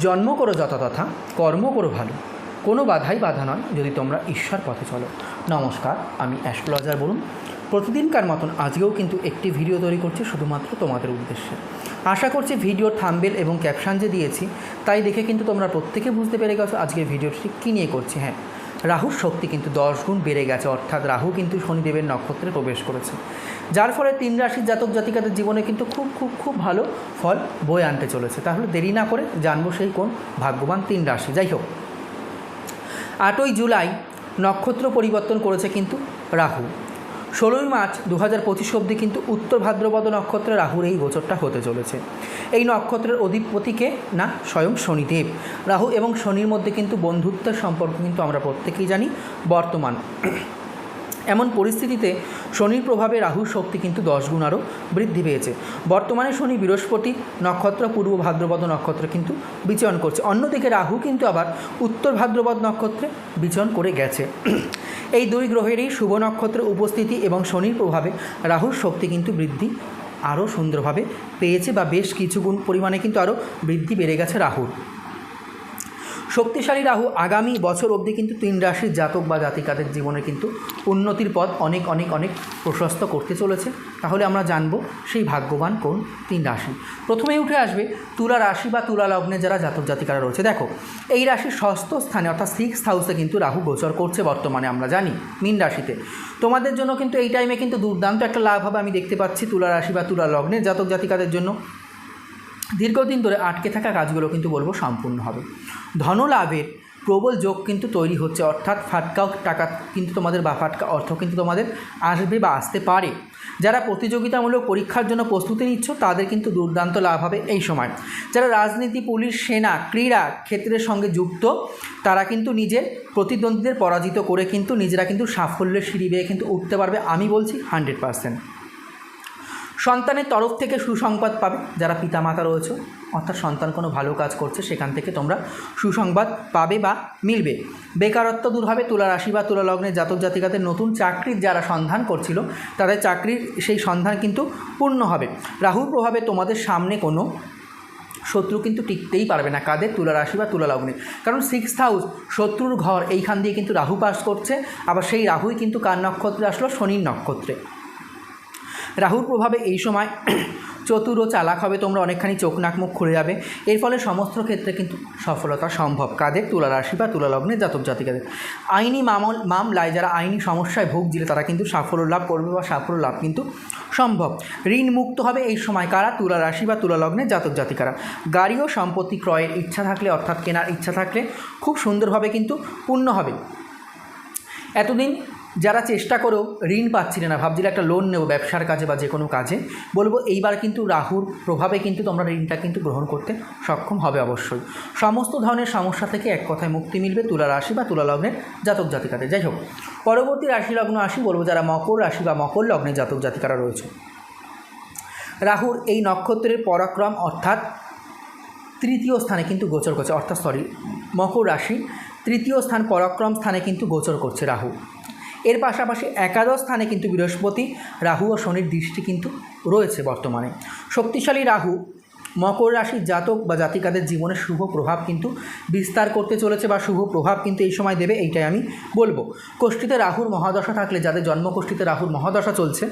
জন্ম করো যথাতথা কর্ম করো ভালো। কোনো বাধাই বাধা নয় যদি তোমরা ঈশ্বর পথে চলো। নমস্কার, আমি অ্যাস্ট্রোলজার বলুন প্রতিদিনকার মতন আজকেও কিন্তু একটি ভিডিও তৈরি করছে শুধুমাত্র তোমাদের উদ্দেশ্যে। আশা করছি ভিডিও থাম্বেল এবং ক্যাপশান যে দিয়েছি, তাই দেখে কিন্তু তোমরা প্রত্যেকে বুঝতে পেরে গেছো আজকের ভিডিওটি কী নিয়ে করছি। হ্যাঁ রাহুর শক্তি কিন্তু দশ গুণ বেড়ে গেছে, অর্থাৎ রাহু কিন্তু শনিদেবের নক্ষত্রে প্রবেশ করেছে। যার ফলে তিন রাশির জাতক জাতিকাদের জীবনে কিন্তু খুব খুব খুব ভালো ফল বয়ে আনতে চলেছে। তাহলে দেরি না করে জানব সেই কোন ভাগ্যবান তিন রাশি। যাই হোক, আটই জুলাই নক্ষত্র পরিবর্তন করেছে কিন্তু রাহু। ষোলোই মার্চ দু হাজার পঁচিশ অব্দি কিন্তু উত্তর ভাদ্রপদ নক্ষত্রে রাহুর এই গোচরটা হতে চলেছে। এই নক্ষত্রের অধিপতিকে না স্বয়ং শনিদেব। রাহু এবং শনির মধ্যে কিন্তু বন্ধুত্বের সম্পর্ক কিন্তু আমরা প্রত্যেকেই জানি, বর্তমান। এমন পরিস্থিতিতে শনির প্রভাবে রাহুর শক্তি কিন্তু দশ গুণ আরও বৃদ্ধি পেয়েছে। বর্তমানে শনি বৃহস্পতি নক্ষত্র, পূর্ব ভাদ্রপদ নক্ষত্রে কিন্তু বিচরণ করছে। অন্যদিকে রাহু কিন্তু আবার উত্তর ভাদ্রপদ নক্ষত্রে বিচরণ করে গেছে। এই দুই গ্রহেরই শুভ নক্ষত্রের উপস্থিতি এবং শনির প্রভাবে রাহুর শক্তি কিন্তু বৃদ্ধি আরও সুন্দরভাবে পেয়েছে বা বেশ কিছু গুণ পরিমাণে কিন্তু আরও বৃদ্ধি বেড়ে গেছে রাহুর। শক্তিশালী রাহু আগামী বছর অবধি কিন্তু তিন রাশির জাতক বা জাতিকাদের জীবনে কিন্তু উন্নতির পথ অনেক অনেক অনেক প্রশস্ত করতে চলেছে। তাহলে আমরা জানব সেই ভাগ্যবান কোন তিন রাশি। প্রথমেই উঠে আসবে তুলা রাশি বা তুলা লগ্নে যারা জাতক জাতিকারা রয়েছে। দেখো, এই রাশির ষষ্ঠ স্থানে অর্থাৎ সিক্স হাউসে কিন্তু রাহু গোচর করছে বর্তমানে আমরা জানি মিন রাশিতে। তোমাদের জন্য কিন্তু এই টাইমে কিন্তু দুর্দান্ত একটা লাভ হবে। আমি দেখতে পাচ্ছি তুলা রাশি বা তুলা লগ্নের জাতক জাতিকাদের জন্য দীর্ঘদিন ধরে আটকে থাকা কাজগুলো কিন্তু বলব সম্পূর্ণ হবে। ধনলাভের প্রবল যোগ কিন্তু তৈরি হচ্ছে, অর্থাৎ ফাটকাও টাকা কিন্তু তোমাদের বা ফাটকা অর্থ কিন্তু তোমাদের আসবে বা আসতে পারে। যারা প্রতিযোগিতামূলক পরীক্ষার জন্য প্রস্তুতি নিচ্ছ, তাদের কিন্তু দুর্দান্ত লাভ হবে এই সময়। যারা রাজনীতি, পুলিশ, সেনা, ক্রীড়া ক্ষেত্রের সঙ্গে যুক্ত, তারা কিন্তু নিজের প্রতিদ্বন্দ্বীদের পরাজিত করে কিন্তু নিজেরা কিন্তু সাফল্যের সিঁড়ি বেয়ে কিন্তু উঠতে পারবে, আমি বলছি হান্ড্রেড পারসেন্ট সন্তানের তরফ থেকে সুসংবাদ পাবে, যারা পিতামাতা রয়েছে অর্থাৎ সন্তান কোনো ভালো কাজ করছে, সেখান থেকে তোমরা সুসংবাদ পাবে বা মিলবে। বেকারত্ব দূর হবে, তুলা রাশি বা তুলা লগ্নের জাতক জাতিকাদের নতুন চাকরির যারা সন্ধান করছিল, তাদের চাকরির সেই সন্ধান কিন্তু পূর্ণ হবে। রাহুর প্রভাবে তোমাদের সামনে কোনো শত্রু কিন্তু টিকতেই পারবে না, কাদের? তুলা রাশি বা তুলা লগ্নে। কারণ সিক্স হাউস শত্রুর ঘর, এইখান দিয়ে কিন্তু রাহু পাস করছে, আবার সেই রাহুই কিন্তু কার নক্ষত্রে আসলো? শনির নক্ষত্রে। রাহুর প্রভাবে এই সময় চতুর ও চালাক হবে, তোমরা অনেকখানি চোখ নাক মুখ খুলে যাবে। এর ফলে সমস্ত ক্ষেত্রে কিন্তু সফলতা সম্ভব। কাদের? তুলা রাশি বা তুলা লগ্নের জাতক জাতিকাদের। আইনি মামল মামলায় যারা আইনি সমস্যায় ভুগছিল, তারা কিন্তু সাফল্য লাভ করবে বা সাফল্য লাভ কিন্তু সম্ভব। ঋণ মুক্ত হবে এই সময় কারা? তুলা রাশি বা তুলা লগ্নের জাতক জাতিকারা। গাড়ি ও সম্পত্তি ক্রয়ের ইচ্ছা থাকলে, অর্থাৎ কেনার ইচ্ছা থাকলে, খুব সুন্দরভাবে কিন্তু পূর্ণ হবে। এতদিন যারা চেষ্টা করেও ঋণ পাচ্ছিলে না, ভাবছিলে একটা লোন নেব, ব্যবসার কাজে বা যে কোনো কাজে, বলব এইবার কিন্তু রাহুর প্রভাবে কিন্তু তোমরা ঋণটা কিন্তু গ্রহণ করতে সক্ষম হবে অবশ্যই। সমস্ত ধরনের সমস্যা থেকে এক কথায় মুক্তি মিলবে তুলা রাশি বা তুলা লগ্নের জাতক জাতিকাদের। যাই হোক, পরবর্তী রাশি লগ্ন আসি, বলব যারা মকর রাশি বা মকর লগ্নের জাতক জাতিকারা রয়েছে। রাহুর এই নক্ষত্রের পরাক্রম অর্থাৎ তৃতীয় স্থানে কিন্তু গোচর করছে, অর্থাৎ সরি মকর রাশি তৃতীয় স্থান পরাক্রম স্থানে কিন্তু গোচর করছে রাহু। এর পাশাপাশি একাদশ স্থানে কিন্তু বৃহস্পতি, রাহু ও শনির দৃষ্টি কিন্তু রয়েছে বর্তমানে। শক্তিশালী রাহু মকর রাশির জাতক বা জাতিকাদের জীবনে শুভ প্রভাব কিন্তু বিস্তার করতে চলেছে বা শুভ প্রভাব কিন্তু এই সময় দেবে, এইটাই আমি বলব। কোষ্ঠীতে রাহুর মহাদশা থাকলে, যাদের জন্মকোষ্ঠীতে রাহুর মহাদশা চলছে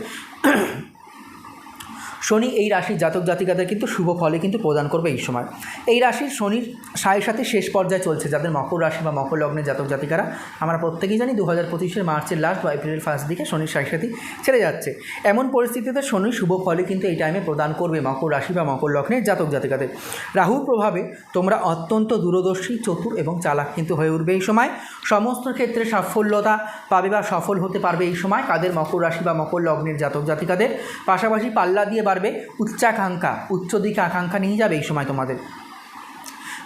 শনি এই রাশির জাতক জাতিকাদের কিন্তু শুভ ফলে কিন্তু প্রদান করবে এই সময়। এই রাশির শনির সাড়ে সাথে শেষ পর্যায়ে চলছে যাদের মকর রাশি বা মকর লগ্নের জাতক জাতিকারা। আমরা প্রত্যেকেই জানি দু হাজার পঁচিশের মার্চের লাস্ট বা এপ্রিলের ফার্স্ট দিকে শনির সাড়ে সাথে ছেড়ে যাচ্ছে। এমন পরিস্থিতিতে শনি শুভ ফলে কিন্তু এই টাইমে প্রদান করবে মকর রাশি বা মকর লগ্নের জাতক জাতিকাদের। রাহুর প্রভাবে তোমরা অত্যন্ত দূরদর্শী, চতুর এবং চালাক কিন্তু হয়ে উঠবে এই সময়। সমস্ত ক্ষেত্রে সাফল্যতা পাবে বা সফল হতে পারবে এই সময়। কাদের মকর রাশি বা মকর লগ্নের জাতক জাতিকাদের। পাশাপাশি পাল্লা দিয়ে বাড়বে উচ্চাকাঙ্ক্ষা উচ্চ দিকে আকাঙ্ক্ষা নিয়ে যাবে এই সময় তোমাদের।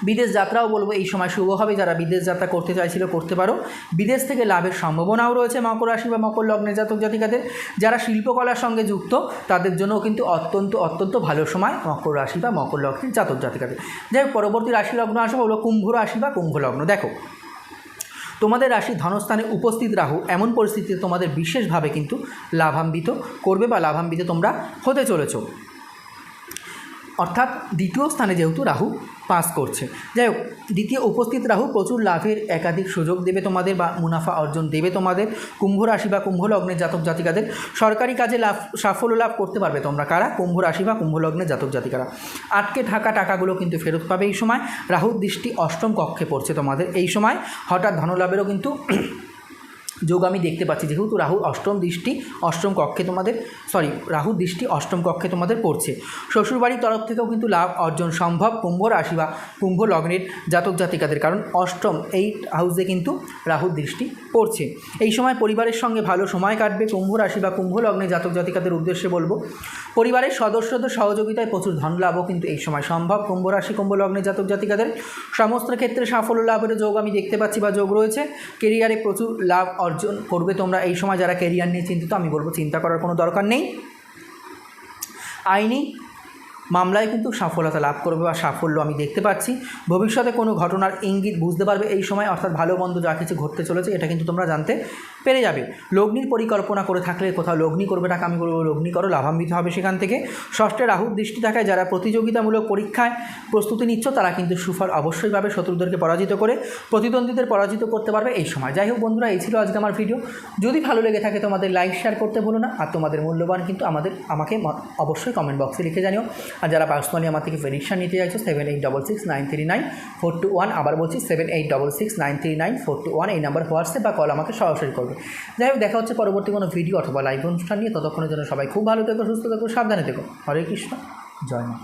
বিদেশ যাত্রাও বলব, এই সময় শুভ হবে, যারা বিদেশ যাত্রা করতে চাইছিল করতে পারো। বিদেশ থেকে লাভের সম্ভাবনাও রয়েছে মকর রাশি বা মকর লগ্নের জাতক জাতিকাদের। যারা শিল্পকলার সঙ্গে যুক্ত, তাদের জন্যও কিন্তু অত্যন্ত অত্যন্ত ভালো সময় মকর রাশি বা মকর লগ্নের জাতক জাতিকাদের। যাই পরবর্তী রাশি লগ্ন আসবে হলো কুম্ভ রাশি বা কুম্ভ লগ্ন। দেখো তোমাদের রাশি ধনস্থানে উপস্থিত রাহু, এমন পরিস্থিতিতে তোমাদের বিশেষভাবে কিন্তু লাভান্বিত করবে বা লাভান্বিত তোমরা হতে চলেছো। অর্থাৎ দ্বিতীয় স্থানে যেহেতু রাহু পাস করছে। যাই হোক, দ্বিতীয় উপস্থিত রাহু প্রচুর লাভের একাধিক সুযোগ দেবে তোমাদের বা মুনাফা অর্জন দেবে তোমাদের। কুম্ভ রাশি বা কুম্ভ লগ্নের জাতক জাতিকাদের সরকারি কাজে লাভ, সাফল্য লাভ করতে পারবে তোমরা। কারা? কুম্ভ রাশি বা কুম্ভ লগ্নের জাতক জাতিকারা। আটকে থাকা টাকাগুলো কিন্তু ফেরত পাবে এই সময়। রাহুর দৃষ্টি অষ্টম কক্ষে পড়ছে তোমাদের। এই সময় হঠাৎ ধনলাভেরও কিন্তু যোগ আমি দেখতে পাচ্ছি। যেহেতু রাহু অষ্টম দৃষ্টি, অষ্টম কক্ষে তোমাদের সরি রাহুর দৃষ্টি অষ্টম কক্ষে তোমাদের পড়ছে। শ্বশুরবাড়ির তরফ থেকেও কিন্তু লাভ অর্জন সম্ভব কুম্ভ রাশি বা কুম্ভ লগ্নের জাতক জাতিকাদের, কারণ অষ্টম এইট হাউসে কিন্তু রাহুর দৃষ্টি পড়ছে। এই সময় পরিবারের সঙ্গে ভালো সময় কাটবে। কুম্ভ রাশি বা কুম্ভ লগ্নের জাতক জাতিকাদের উদ্দেশ্যে বলব, পরিবারের সদস্যদের সহযোগিতায় প্রচুর ধন লাভও কিন্তু এই সময় সম্ভব কুম্ভ রাশি, কুম্ভ লগ্নের জাতক জাতিকাদের। সমস্ত ক্ষেত্রে সাফল্য লাভের যোগ আমি দেখতে পাচ্ছি বা যোগ রয়েছে। কেরিয়ারে প্রচুর লাভ অর্জন করবে তোমরা এই সময় যারা কেরিয়ার নিয়ে চিন্তিত, আমি বলব চিন্তা করার কোনো দরকার নেই। আইনি মামলায় কিন্তু সফলতা লাভ করবে বা সাফল্য আমি দেখতে পাচ্ছি। ভবিষ্যতে কোনো ঘটনার ইঙ্গিত বুঝতে পারবে এই সময়, অর্থাৎ ভালো মন্দ যা কিছু ঘটতে চলেছে, এটা কিন্তু তোমরা জানতে পেরে যাবে। লগ্নির পরিকল্পনা করে থাকলে কোথাও লগ্নি করবে টাকা আমি বলব লগ্নি করো, লাভান্বিত হবে সেখান থেকে। ষষ্ঠে রাহুর দৃষ্টি থাকায় যারা প্রতিযোগিতামূলক পরীক্ষায় প্রস্তুতি নিচ্ছ, তারা কিন্তু সুফল অবশ্যই পাবে, শত্রুদেরকে পরাজিত করে প্রতিদ্বন্দ্বীদের পরাজিত করতে পারবে এই সময়। যাই হোক বন্ধুরা, এই ছিল আজকে আমার ভিডিও। যদি ভালো লেগে থাকে তোমাদের লাইক, শেয়ার করতে ভুলো না, আর তোমাদের মূল্যবান কিন্তু আমাদের, আমাকে অবশ্যই কমেন্ট বক্সে লিখে জানিও। আর যারা পার্সোনালি আমার থেকে প্রেডিকশান নিতে চাইছো seven eight double six nine three nine four two one আবার বলছি seven eight double six nine three nine four two one এই নাম্বার হোয়াটসঅ্যাপ বা কল আমাকে সরাসরি করবে। যাই হোক, দেখা হচ্ছে পরবর্তী কোনো ভিডিও অথবা লাইভ অনুষ্ঠান নিয়ে। ততক্ষণের জন্য সবাই খুব ভালো থেকো, সুস্থ থেকো, সাবধানে থেকো। হরে কৃষ্ণ, জয় মা।